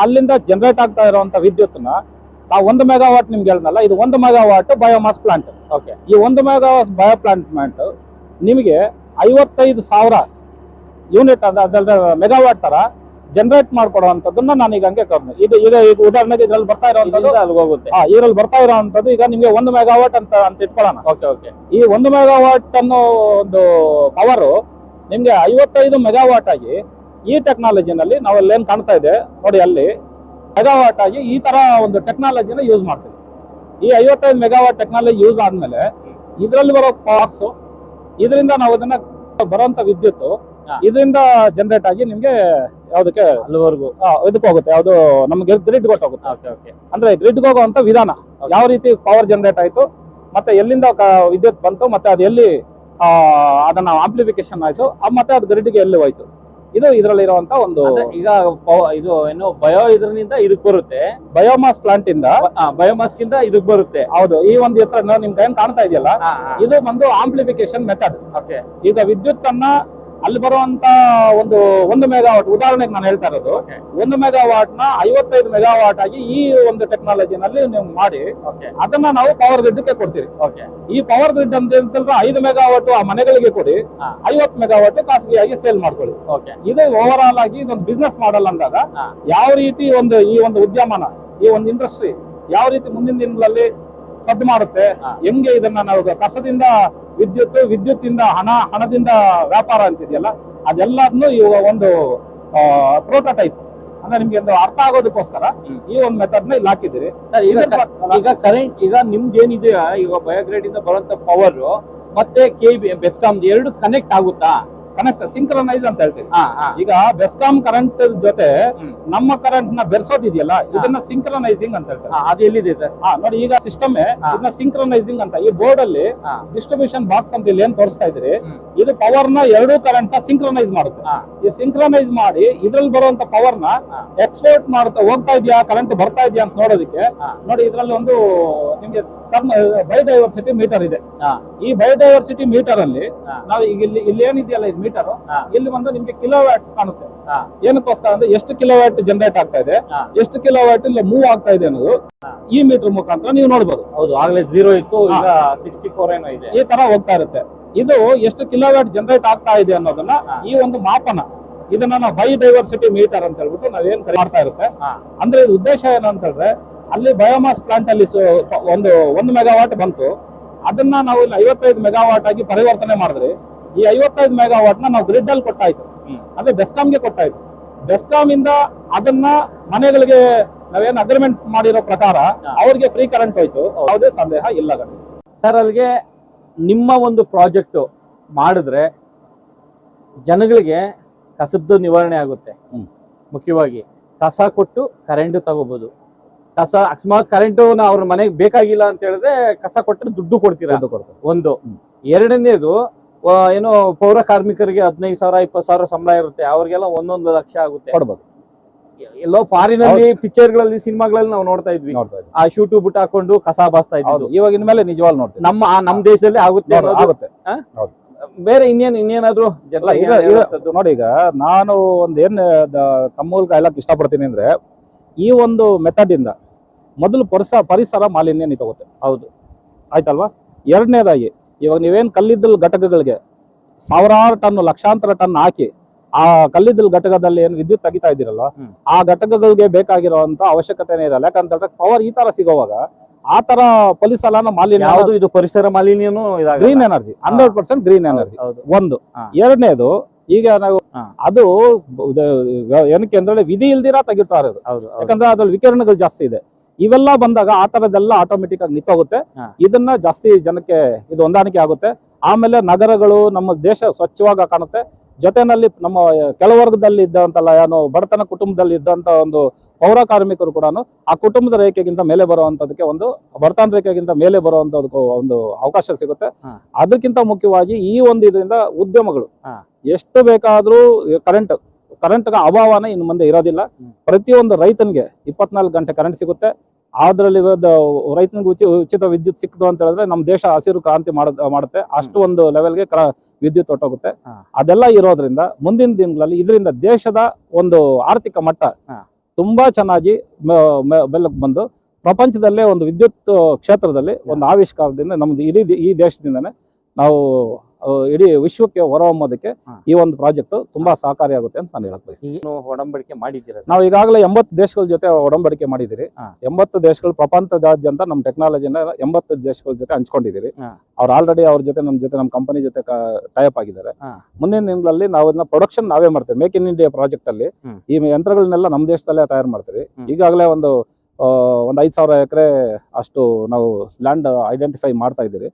ಅಲ್ಲಿಂದ ಜನರೇಟ್ ಆಗ್ತಾ ಇರುವಂತ ವಿದ್ಯುತ್ನ ನಾವು ಒಂದು ಮೆಗಾವಾಟ್ ನಿಮ್ಗೆ ಹೇಳಿದ್ನಲ್ಲ ಇದು ಒಂದು ಮೆಗಾವಾಟ್ ಬಯೋಮಾಸ್ ಪ್ಲಾಂಟ್ ಓಕೆ ಈ ಒಂದು ಮೆಗಾವಾಟ್ ಬಯೋ ಪ್ಲಾಂಟ್ ನಿಮಗೆ ಐವತ್ತೈದು ಸಾವಿರ ಯೂನಿಟ್ ಅಂದ್ರೆ ಅದರ ಮೆಗಾವಾಟ್ ತರ ಜನರೇಟ್ ಮಾಡ್ಕೊಡುವಂಥದ್ದನ್ನ ನಾನು ಈಗ ಹಂಗೆ ಕಮ್ಮಿ ಇದು ಈಗ ಈಗ ಉದಾಹರಣೆಗೆ ಇದ್ರಲ್ಲಿ ಬರ್ತಾ ಇರುವಂತದ್ದು ಅಲ್ಲಿ ಹೋಗುತ್ತೆ. ಇದ್ರಲ್ಲಿ ಬರ್ತಾ ಇರೋವಂಥದ್ದು ಈಗ ನಿಮಗೆ ಒಂದು ಮೆಗಾವಾಟ್ ಅಂತ ಅಂತ ಇಟ್ಕೊಳ್ಳೋಣ. ಓಕೆ ಓಕೆ ಈ ಒಂದು ಮೆಗಾವಾಟ್ ಅನ್ನೋ ಒಂದು ಪವರ್ ನಿಮ್ಗೆ ಐವತ್ತೈದು ಮೆಗಾವಾಟ್ ಆಗಿ ಈ ಟೆಕ್ನಾಲಜಿನಲ್ಲಿ ನಾವು ಅಲ್ಲೇನ್ ಕಾಣ್ತಾ ಇದೆ? ನೋಡಿ ಅಲ್ಲಿ ಮೆಗಾವಾಟ್ ಆಗಿ ಈ ತರ ಒಂದು ಟೆಕ್ನಾಲಜಿನ ಯೂಸ್ ಮಾಡ್ತೀವಿ. ಈ ಐವತ್ತೈದು ಮೆಗಾವಾಟ್ ಟೆಕ್ನಾಲಜಿ ಯೂಸ್ ಆದ್ಮೇಲೆ ಇದರಲ್ಲಿ ಬರೋ ಪಾಕ್ಸ್ ಇದರಿಂದ ನಾವು ಅದನ್ನ ಬರುವಂತ ವಿದ್ಯುತ್. ಇದರಿಂದ ಜನರೇಟ್ ಆಗಿ ನಿಮ್ಗೆ ಯಾವ್ದಕ್ಕೆ ಅಲ್ಲಿವರೆಗೂ. ಇದಕ್ಕೆ ಹೋಗುತ್ತೆ. ಯಾವ್ದು ನಮ್ಗೆ ಗ್ರಿಡ್ ಹೋಗುತ್ತೆ. Okay okay. ಅಂದ್ರೆ ಗ್ರಿಡ್ ಹೋಗುವಂತ ವಿಧಾನ. ಯಾವ ರೀತಿ ಪವರ್ ಜನರೇಟ್ ಆಯ್ತು ಮತ್ತೆ ಎಲ್ಲಿಂದ ವಿದ್ಯುತ್ ಬಂತು ಮತ್ತೆ ಅದು ಎಲ್ಲಿ ಆ, ಅದನ್ನ ಆಂಪ್ಲಿಫಿಕೇಶನ್ ಆಯ್ತು ಮತ್ತೆ ಅದು ಗ್ರಿಡ್ಗೆ ಎಲ್ಲಿ ಹೋಯ್ತು. ಇದು ಇದರಲ್ಲಿರುವಂತ ಒಂದು ಈಗ ಇದು ಏನು ಬಯೋ ಇದರಿಂದ ಇದಕ್ ಬರುತ್ತೆ. ಬಯೋಮಾಸ್ ಪ್ಲಾಂಟ್ ಇಂದ. ಬಯೋಮಾಸ್ ಗಿಂತ ಇದಕ್ ಬರುತ್ತೆ. ಹೌದು ಈ ಒಂದು ಎತ್ತರ ನಿಮ್ ಟೈಮ್ ಕಾಣ್ತಾ ಇದೆಯಲ್ಲ? ಇದು ಒಂದು ಆಂಪ್ಲಿಫಿಕೇಶನ್ ಮೆಥಡ್ ಓಕೆ. ಈಗ ವಿದ್ಯುತ್ ಅನ್ನ ಅಲ್ಲಿ ಬರುವಂತ ಒಂದು ಒಂದು ಮೆಗಾವಾಟ್ ಉದಾಹರಣೆಗೆ ನಾನು ಹೇಳ್ತಾ ಇರೋದು ಒಂದು ಮೆಗಾವಾಟ್ನ ಐವತ್ತೈದು ಮೆಗಾವಾಟ್ ಆಗಿ ಈ ಒಂದು ಟೆಕ್ನಾಲಜಿನಲ್ಲಿ ನೀವು ಮಾಡಿ ಅದನ್ನ ನಾವು ಪವರ್ ಗ್ರಿಡ್ಗೆ ಕೊಡ್ತೀರಿ. ಈ ಪವರ್ ಗ್ರಿಡ್ ಅಂತ ಹೇಳ್ತಾರೆ ಐದು ಮೆಗಾವಾಟ್ ಆ ಮನೆಗಳಿಗೆ ಕೊಡಿ. ಐವತ್ತು ಮೆಗಾವಾಟ್ ಖಾಸಗಿಯಾಗಿ ಸೇಲ್ ಮಾಡ್ಕೊಳ್ಳಿ. ಓಕೆ ಇದು ಓವರ್ ಆಲ್ ಆಗಿ ಇದೊಂದು ಬಿಸ್ನೆಸ್ ಮಾಡಲ್ ಅಂದಾಗ ಯಾವ ರೀತಿ ಒಂದು ಈ ಒಂದು ಉದ್ಯಮನ ಈ ಒಂದು ಇಂಡಸ್ಟ್ರಿ ಯಾವ ರೀತಿ ಮುಂದಿನ ದಿನಗಳಲ್ಲಿ ಸದ್ದು ಮಾಡುತ್ತೆ ಹೆಂಗೆ ಇದನ್ನ ನಾವು ಕಸದಿಂದ ವಿದ್ಯುತ್ ವಿದ್ಯುತ್ತಿಂದ ಹಣ ಹಣದಿಂದ ವ್ಯಾಪಾರ ಅಂತಿದೆಯಲ್ಲ ಅದೆಲ್ಲದನ್ನು ಇವಾಗ ಒಂದು ಪ್ರೋಟೋಟೈಪ್ ಅಂದ್ರೆ ನಿಮ್ಗೆ ಒಂದು ಅರ್ಥ ಆಗೋದಕ್ಕೋಸ್ಕರ ಈ ಒಂದು ಮೆಥಡ್ನ ಇಲ್ಲಿ ಹಾಕಿದ್ದೀರಿ. ಸರ್ ಈಗ ಈಗ ಕರೆಂಟ್ ಈಗ ನಿಮ್ದು ಏನಿದೆಯಾ ಈಗ ಬಯೋಗ್ರೇಡ್ ಇಂದ ಬರುವಂತ ಪವರ್ ಮತ್ತೆ ಕೆ ಬಿ ಬೆಸ್ಕಾಮ್ ಎರಡು ಕನೆಕ್ಟ್ ಆಗುತ್ತಾ? ಕನೆಕ್ಟ್ ಸಿಂಕ್ರನೈಸ್ ಅಂತ ಹೇಳ್ತೀವಿ. ಈಗ ಬೆಸ್ಕಾಂ ಕರೆಂಟ್ ಜೊತೆ ನಮ್ಮ ಕರೆಂಟ್ನ ಬೆರೆಸೋದಿದೆಯಲ್ಲ ಇದನ್ನ ಸಿಂಕ್ರನೈಸಿಂಗ್ ಅಂತ ಹೇಳ್ತಾರೆ. ಅದು ಎಲ್ಲಿದೆ ಸರ್? ನೋಡಿ ಈಗ ಸಿಸ್ಟಮ್. ಇದನ್ನ ಸಿಂಕ್ರನೈಸಿಂಗ್ ಅಂತ ಈ ಬೋರ್ಡ್ ಅಲ್ಲಿ. ಡಿಸ್ಟ್ರಿಬ್ಯೂಷನ್ ಬಾಕ್ಸ್ ಅಂತ ಇಲ್ಲಿ ಏನ್ ತೋರಿಸ್ತಾ ಇದ್ರಿ ಇದು ಪವರ್ನ ಎರಡು ಕರೆಂಟ್ನ ಸಿಂಕ್ರನೈಸ್ ಮಾಡುತ್ತೆ. ಈ ಸಿಂಕ್ರನೈಸ್ ಮಾಡಿ ಇದ್ರಲ್ಲಿ ಬರುವಂತ ಪವರ್ನ ಎಕ್ಸ್ಪೋರ್ಟ್ ಮಾಡ್ತಾ ಹೋಗ್ತಾ ಇದೆಯಾ ಕರೆಂಟ್ ಬರ್ತಾ ಇದೆಯಾ ಅಂತ ನೋಡೋದಕ್ಕೆ ನೋಡಿ ಇದ್ರಲ್ಲಿ ಒಂದು ನಿಮ್ಗೆ ಬಯೋಡೈವರ್ಸಿಟಿ ಮೀಟರ್ ಇದೆ. ಈ ಬಯೋಡೈವರ್ಸಿಟಿ ಮೀಟರ್ ಅಲ್ಲಿ. ನಾವು ಈಗ ಇಲ್ಲಿ ಇಲ್ಲಿ ಏನಿದೆಯಲ್ಲ ಇದು ಮೀಟರ್. ಇಲ್ಲಿ ಒಂದು ನಿಮ್ಗೆ ಕಿಲೋ ವ್ಯಾಟ್ಸ್ ಕಾಣುತ್ತೆ. ಏನಕ್ಕೋಸ್ಕರ ಅಂದ್ರೆ ಎಷ್ಟು ಕಿಲೋ ವ್ಯಾಟ್ ಜನರೇಟ್ ಆಗ್ತಾ ಇದೆ ಎಷ್ಟು ಕಿಲೋ ವ್ಯಾಟ್ ಇಲ್ಲಿ ಮೂವ್ ಆಗ್ತಾ ಇದೆ ಅನ್ನೋದು ಈ ಮೀಟರ್ ಮುಖಾಂತರ ನೀವು ನೋಡ್ಬೋದು. ಹೌದು ಆಗ್ಲೇ ಜೀರೋ ಇತ್ತು ಈಗ ಸಿಕ್ಸ್ಟಿ ಫೋರ್ ಏನೋ ಇದೆ. ಈ ತರ ಹೋಗ್ತಾ ಇರುತ್ತೆ. ಇದು ಎಷ್ಟು ಕಿಲೋವ್ಯಾಟ್ ಜನರೇಟ್ ಆಗ್ತಾ ಇದೆ ಅನ್ನೋದನ್ನ ಈ ಒಂದು ಮಾಪನ ಇದನ್ನ ನಾವು ಬೈ ಡೈವರ್ಸಿಟಿ ಮೀಟರ್ ಅಂತ ಹೇಳ್ಬಿಟ್ಟು ನಾವೇನ್ ಕರೆ ಮಾಡ್ತಾ ಇರುತ್ತೆ. ಅಂದ್ರೆ ಇದು ಉದ್ದೇಶ ಏನು ಅಂತ ಹೇಳಿದ್ರೆ ಅಲ್ಲಿ ಬಯೋಮಾಸ್ ಪ್ಲಾಂಟ್ ಅಲ್ಲಿ ಒಂದು ಒಂದು ಮೆಗಾವಾಟ್ ಬಂತು. ಅದನ್ನ ನಾವು ಇಲ್ಲಿ ಐವತ್ತೈದು ಮೆಗಾವಾಟ್ ಆಗಿ ಪರಿವರ್ತನೆ ಮಾಡಿದ್ರಿ. ಈ ಐವತ್ತೈದು ಮೆಗಾವಾಟ್ನ ನಾವು ಗ್ರಿಡ್ ಅಲ್ಲಿ ಕೊಟ್ಟಾಯ್ತು. ಅದೇ ಅಂದ್ರೆ ಬೆಸ್ಕಾಂಗೆ ಕೊಟ್ಟಾಯ್ತು. ಬೆಸ್ಕಾಂ ಇಂದ ಅದನ್ನ ಮನೆಗಳಿಗೆ ನಾವೇನು ಅಗ್ರಿಮೆಂಟ್ ಮಾಡಿರೋ ಪ್ರಕಾರ. ಅವ್ರಿಗೆ ಫ್ರೀ ಕರೆಂಟ್ ಹೋಯ್ತು. ಯಾವುದೇ ಸಂದೇಹ ಇಲ್ಲ ಗಣೇಶ್ ಸರ್ ಅಲ್ಲಿಗೆ ನಿಮ್ಮ ಒಂದು ಪ್ರಾಜೆಕ್ಟ್ ಮಾಡಿದ್ರೆ ಜನಗಳಿಗೆ ಕಸದ್ದು ನಿವಾರಣೆ ಆಗುತ್ತೆ. ಮುಖ್ಯವಾಗಿ ಕಸ ಕೊಟ್ಟು ಕರೆಂಟ್ ತಗೋಬಹುದು ಕಸ ಅಕಸ್ಮಾತ್ ಕರೆಂಟು ಅವ್ರ ಮನೆಗೆ ಬೇಕಾಗಿಲ್ಲ ಅಂತ ಹೇಳಿದ್ರೆ ಕಸ ಕೊಟ್ಟರೆ ದುಡ್ಡು ಕೊಡ್ತೀರಾ? ಒಂದು. ಎರಡನೇದು ಏನು ಪೌರ ಕಾರ್ಮಿಕರಿಗೆ ಹದಿನೈದು ಸಾವಿರ ಇಪ್ಪತ್ತು ಸಾವಿರ ಸಂಬಳ ಇರುತ್ತೆ. ಅವ್ರಿಗೆಲ್ಲ ಒಂದೊಂದು ಲಕ್ಷ ಆಗುತ್ತೆ. ಕೊಡ್ಬೋದು. ಎಲ್ಲೋ ಫಾರಿನ್ ಅಲ್ಲಿ ಪಿಕ್ಚರ್ಗಳಲ್ಲಿ ಸಿನಿಮಾಗಳಲ್ಲಿ ನಾವು ನೋಡ್ತಾ ಇದ್ವಿ. ಆ ಶೂಟು ಬುಟ್ ಹಾಕೊಂಡು ಕಸ ಬಾಸ್ತಾ ಇದ್ವಿ ಇವಾಗಿನ ಮೇಲೆ ನಿಜವಾಗ್ ನೋಡ್ತೀವಿ. ನಮ್ಮ ನಮ್ ನಮ್ಮ ದೇಶದಲ್ಲಿ ಆಗುತ್ತೆ ಆಗುತ್ತೆ. ಬೇರೆ ಇನ್ನೇನ್ ಇನ್ನೇನಾದ್ರು? ನೋಡಿ ಈಗ ನಾನು ಒಂದ್ ಏನ್ ತಮ್ಮ ಮೂಲಕ ಹೇಳಕ್ ಇಷ್ಟಪಡ್ತೀನಿ ಅಂದ್ರೆ ಈ ಒಂದು ಮೆಥಡ್ ಇಂದ ಮೊದಲು ಪರಿಸರ ಪರಿಸರ ಮಾಲಿನ್ಯ ನಿಂತೋಗುತ್ತೆ. ಹೌದು. ಆಯ್ತಲ್ವಾ? ಎರಡನೇದಾಗಿ ಇವಾಗ ನೀವೇನ್ ಕಲ್ಲಿದ್ದಲು ಘಟಕಗಳಿಗೆ ಸಾವಿರಾರು ಟನ್ ಲಕ್ಷಾಂತರ ಟನ್ ಹಾಕಿ ಆ ಕಲ್ಲಿದ್ದಲು ಘಟಕದಲ್ಲಿ ಏನು ವಿದ್ಯುತ್ ತೆಗಿತಾ ಇದ್ದೀರಲ್ಲ ಆ ಘಟಕಗಳಿಗೆ ಬೇಕಾಗಿರುವಂತ ಅವಶ್ಯಕತೆನೇ ಇರಲ್ಲ. ಯಾಕಂತ ಪವರ್ ಈ ತರ ಸಿಗೋವಾಗ ಆ ತರ ಪರಿಸರನ ಮಾಲಿನ್ಯ ಯಾವುದು ಇದು ಪರಿಸರ ಮಾಲಿನ್ಯನೂ. Green energy hundred percent green energy ಒಂದು. ಎರಡನೇದು ಈಗ ನಾವು ಅದು ಏನಕ್ಕೆ ಅಂದ್ರೆ ವಿಧಿ ಇಲ್ದಿರ ತೆಗಿತಾರೆ. ಯಾಕಂದ್ರೆ ಅದ್ರಲ್ಲಿ ವಿಕಿರಣಗಳು ಜಾಸ್ತಿ ಇದೆ. ಇವೆಲ್ಲ ಬಂದಾಗ ಆ ತರದೆಲ್ಲ ಆಟೋಮೆಟಿಕ್ ಆಗಿ ನಿಂತೋಗುತ್ತೆ. ಇದನ್ನ ಜಾಸ್ತಿ ಜನಕ್ಕೆ ಇದು ಹೊಂದಾಣಿಕೆ ಆಗುತ್ತೆ. ಆಮೇಲೆ ನಗರಗಳು ನಮ್ಮ ದೇಶ ಸ್ವಚ್ಛವಾಗಿ ಕಾಣುತ್ತೆ. ಜೊತೆನಲ್ಲಿ ನಮ್ಮ ಕೆಳವರ್ಗದಲ್ಲಿ ಇದ್ದಂತಲ್ಲ ಏನು ಬಡತನ ಕುಟುಂಬದಲ್ಲಿ ಇದ್ದಂತ ಒಂದು ಪೌರ ಕಾರ್ಮಿಕರು ಕೂಡ ಆ ಕುಟುಂಬದ ರೇಖೆಗಿಂತ ಮೇಲೆ ಬರುವಂತದಕ್ಕೆ ಒಂದು ಬಡತನ ರೇಖೆಗಿಂತ ಮೇಲೆ ಬರುವಂತದಕ್ಕೆ ಒಂದು ಅವಕಾಶ ಸಿಗುತ್ತೆ. ಅದಕ್ಕಿಂತ ಮುಖ್ಯವಾಗಿ ಈ ಒಂದು ಇದರಿಂದ ಉದ್ಯಮಗಳು. ಎಷ್ಟು ಬೇಕಾದ್ರೂ ಕರೆಂಟ್ ಕರೆಂಟ್ ಅಭಾವನ ಇನ್ನು ಮುಂದೆ ಇರೋದಿಲ್ಲ. ಪ್ರತಿಯೊಂದು ರೈತನಿಗೆ ಇಪ್ಪತ್ನಾಲ್ಕು ಗಂಟೆ ಕರೆಂಟ್ ಸಿಗುತ್ತೆ. ಅದ್ರಲ್ಲಿ ರೈತನಿಗೆ ಉಚಿ ಉಚಿತ ವಿದ್ಯುತ್ ಸಿಕ್ತು ಅಂತ ಹೇಳಿದ್ರೆ ನಮ್ಮ ದೇಶ ಹಸಿರು ಕ್ರಾಂತಿ ಮಾಡ ಮಾಡುತ್ತೆ. ಅಷ್ಟು ಒಂದು ಲೆವೆಲ್ಗೆ ಕ್ರ ವಿದ್ಯುತ್ ಹೊಟ್ಟೋಗುತ್ತೆ ಅದೆಲ್ಲ ಇರೋದ್ರಿಂದ ಮುಂದಿನ ದಿನಗಳಲ್ಲಿ ಇದರಿಂದ ದೇಶದ ಒಂದು ಆರ್ಥಿಕ ಮಟ್ಟ ತುಂಬಾ ಚೆನ್ನಾಗಿ ಬೆಲ್ಲಕ್ಕೆ ಬಂದು ಪ್ರಪಂಚದಲ್ಲೇ ಒಂದು ವಿದ್ಯುತ್ ಕ್ಷೇತ್ರದಲ್ಲಿ ಒಂದು ಆವಿಷ್ಕಾರದಿಂದ ನಮ್ದು ಇಡೀ ಈ ದೇಶದಿಂದನೇ ನಾವು ಇಡೀ ವಿಶ್ವಕ್ಕೆ ಹೊರಹೊಮ್ಮೋದಕ್ಕೆ. ಈ ಒಂದು ಪ್ರಾಜೆಕ್ಟ್ ತುಂಬಾ ಸಹಕಾರಿಯಾಗುತ್ತೆ ಅಂತ ನಾನು ಹೇಳಕ್ ಬಯಸ್ತೀನಿ ಒಡಂಬಡಿಕೆ ಮಾಡಿದ್ದೀರಾ? ನಾವು ಈಗಾಗಲೇ ಎಂಬತ್ತು ದೇಶಗಳ ಜೊತೆ ಒಡಂಬಡಿಕೆ ಮಾಡಿದಿರಿ. ಎಂಬತ್ತು ದೇಶಗಳು ಪ್ರಪಂಚದಾದ್ಯಂತ ನಮ್ಮ ಟೆಕ್ನಾಲಜಿನ ಎಂಬತ್ತು ದೇಶಗಳ ಜೊತೆ ಹಂಚ್ಕೊಂಡಿದ್ದೀರಿ ಅವ್ರ ಆಲ್ರೆಡಿ ಅವ್ರ ಜೊತೆ ನಮ್ಮ ಜೊತೆ ನಮ್ಮ ಕಂಪನಿ ಜೊತೆ ಟೈಪ್ ಆಗಿದ್ದಾರೆ. ಮುಂದಿನ ದಿನಗಳಲ್ಲಿ ನಾವು ಅದನ್ನ ಪ್ರೊಡಕ್ಷನ್ ನಾವೇ ಮಾಡ್ತೇವೆ ಮೇಕ್ ಇನ್ ಇಂಡಿಯಾ ಪ್ರಾಜೆಕ್ಟ್ ಅಲ್ಲಿ ಈ ಯಂತ್ರಗಳನ್ನೆಲ್ಲ ನಮ್ಮ ದೇಶದಲ್ಲೇ ತಯಾರು ಮಾಡ್ತೀವಿ. ಈಗಾಗಲೇ ಒಂದು ಒಂದ್ ಐದು ಸಾವಿರ ಎಕರೆ ಅಷ್ಟು ನಾವು ಲ್ಯಾಂಡ್ ಐಡೆಂಟಿಫೈ ಮಾಡ್ತಾ ಇದ್ದೀರಿ.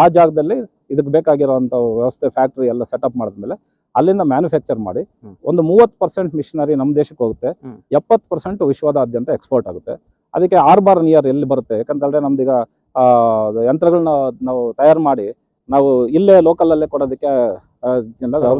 ಆ ಜಾಗದಲ್ಲಿ ಇದಕ್ಕೆ ಬೇಕಾಗಿರುವಂತ ವ್ಯವಸ್ಥೆ ಫ್ಯಾಕ್ಟ್ರಿ ಎಲ್ಲ ಸೆಟಪ್ ಮಾಡಿದ್ಮೇಲೆ ಅಲ್ಲಿಂದ ಮ್ಯಾನುಫ್ಯಾಕ್ಚರ್ ಮಾಡಿ ಒಂದು ಮೂವತ್ತು ಪರ್ಸೆಂಟ್ ಮಿಷನರಿ ನಮ್ಮ ದೇಶಕ್ಕೆ ಹೋಗುತ್ತೆ. ಎಪ್ಪತ್ತು ಪರ್ಸೆಂಟ್ ವಿಶ್ವದಾದ್ಯಂತ ಎಕ್ಸ್ಪೋರ್ಟ್ ಆಗುತ್ತೆ. ಅದಕ್ಕೆ ಆರ್ಬಾರ್ ನಿಯರ್ ಎಲ್ಲಿ ಬರುತ್ತೆ? ಯಾಕಂತಂದರೆ ನಮ್ದೀಗ ಆ, ಯಂತ್ರಗಳನ್ನ ನಾವು ತಯಾರು ಮಾಡಿ ನಾವು ಇಲ್ಲೇ ಲೋಕಲ್ ಅಲ್ಲೇ ಕೊಡೋದಕ್ಕೆ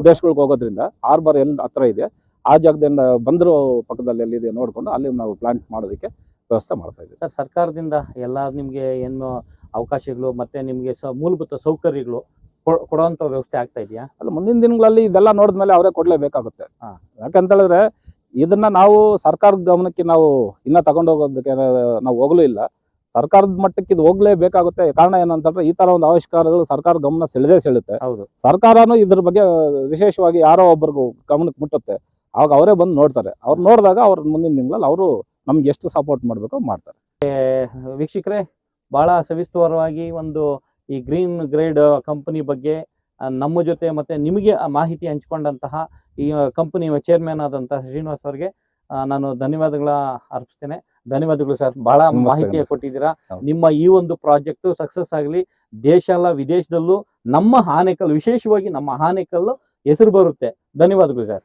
ದೇಶಗಳಿಗೆ ಹೋಗೋದ್ರಿಂದ ಆರ್ಬಾರ್ ಎಲ್ಲಿ ಹತ್ರ ಇದೆ ಆ ಜಾಗದಿಂದ ಬಂದರು ಪಕ್ಕದಲ್ಲಿ ಎಲ್ಲಿದೆ ನೋಡ್ಕೊಂಡು ಅಲ್ಲಿ ನಾವು ಪ್ಲಾಂಟ್ ಮಾಡೋದಕ್ಕೆ ವ್ಯವಸ್ಥೆ ಮಾಡ್ತಾ ಇದ್ದೀವಿ. ಸರ್ ಸರ್ಕಾರದಿಂದ ಎಲ್ಲ ನಿಮಗೆ ಏನು ಅವಕಾಶಗಳು ಮತ್ತೆ ನಿಮಗೆ ಸ ಮೂಲಭೂತ ಸೌಕರ್ಯಗಳು ಕೊ- ಕೊಡುವಂತ ವ್ಯವಸ್ಥೆ ಆಗ್ತಾ ಇದೆಯಾ? ಅಲ್ಲ ಮುಂದಿನ ದಿನಗಳಲ್ಲಿ ಇದೆಲ್ಲ ನೋಡಿದ ಮೇಲೆ ಅವರೇ ಕೊಡ್ಲೇಬೇಕಾಗುತ್ತೆ. ಯಾಕಂತ ಹೇಳಿದ್ರೆ ಇದನ್ನ ನಾವು ಸರ್ಕಾರದ ಗಮನಕ್ಕೆ ನಾವು ಇನ್ನ ತಗೊಂಡೋಗೋದಕ್ಕೆ ನಾವು ಹೋಗ್ಲೂ ಇಲ್ಲ. ಸರ್ಕಾರದ ಮಟ್ಟಕ್ಕೆ ಇದು ಹೋಗ್ಲೇಬೇಕಾಗುತ್ತೆ. ಕಾರಣ ಏನಂತಂದ್ರೆ ಈ ತರ ಒಂದು ಆವಿಷ್ಕಾರಗಳು ಸರ್ಕಾರ ಗಮನ ಸೆಳೆದೇ ಸೆಳುತ್ತೆ ಹೌದು. ಸರ್ಕಾರನೂ ಇದ್ರ ಬಗ್ಗೆ ವಿಶೇಷವಾಗಿ ಯಾರೋ ಒಬ್ಬರಿಗೂ ಗಮನಕ್ಕೆ ಮುಟ್ಟುತ್ತೆ. ಅವಾಗ ಅವರೇ ಬಂದು ನೋಡ್ತಾರೆ. ಅವ್ರು ನೋಡಿದಾಗ ಅವ್ರ ಮುಂದಿನ ದಿನಗಳಲ್ಲಿ ಅವರು ನಮ್ಗೆ ಎಷ್ಟು ಸಪೋರ್ಟ್ ಮಾಡಬೇಕೋ ಮಾಡ್ತಾರೆ. ವೀಕ್ಷಕರೇ ಬಹಳ ಸವಿಸ್ತರವಾಗಿ ಒಂದು ಈ ಗ್ರೀನ್ ಗ್ರೇಡ್ ಕಂಪನಿ ಬಗ್ಗೆ ನಮ್ಮ ಜೊತೆ ಮತ್ತೆ ನಿಮಗೆ ಮಾಹಿತಿ ಹಂಚಿಕೊಂಡಂತಹ ಈ ಕಂಪನಿಯ ಚೇರ್ಮನ್ ಆದಂತಹ ಶ್ರೀನಿವಾಸ್ ಅವರಿಗೆ ನಾನು ಧನ್ಯವಾದಗಳ ಅರ್ಪಿಸ್ತೇನೆ. ಧನ್ಯವಾದಗಳು ಸರ್. ಬಹಳ ಮಾಹಿತಿ. ಕೊಟ್ಟಿದ್ದೀರಾ. ನಿಮ್ಮ ಈ ಒಂದು ಪ್ರಾಜೆಕ್ಟ್ ಸಕ್ಸಸ್ ಆಗಲಿ ದೇಶ ಅಲ್ಲ ವಿದೇಶದಲ್ಲೂ ನಮ್ಮ ಆನೆಕಲ್ಲು ವಿಶೇಷವಾಗಿ ನಮ್ಮ ಆನೆಕಲ್ಲು ಹೆಸರು ಬರುತ್ತೆ. ಧನ್ಯವಾದಗಳು ಸರ್.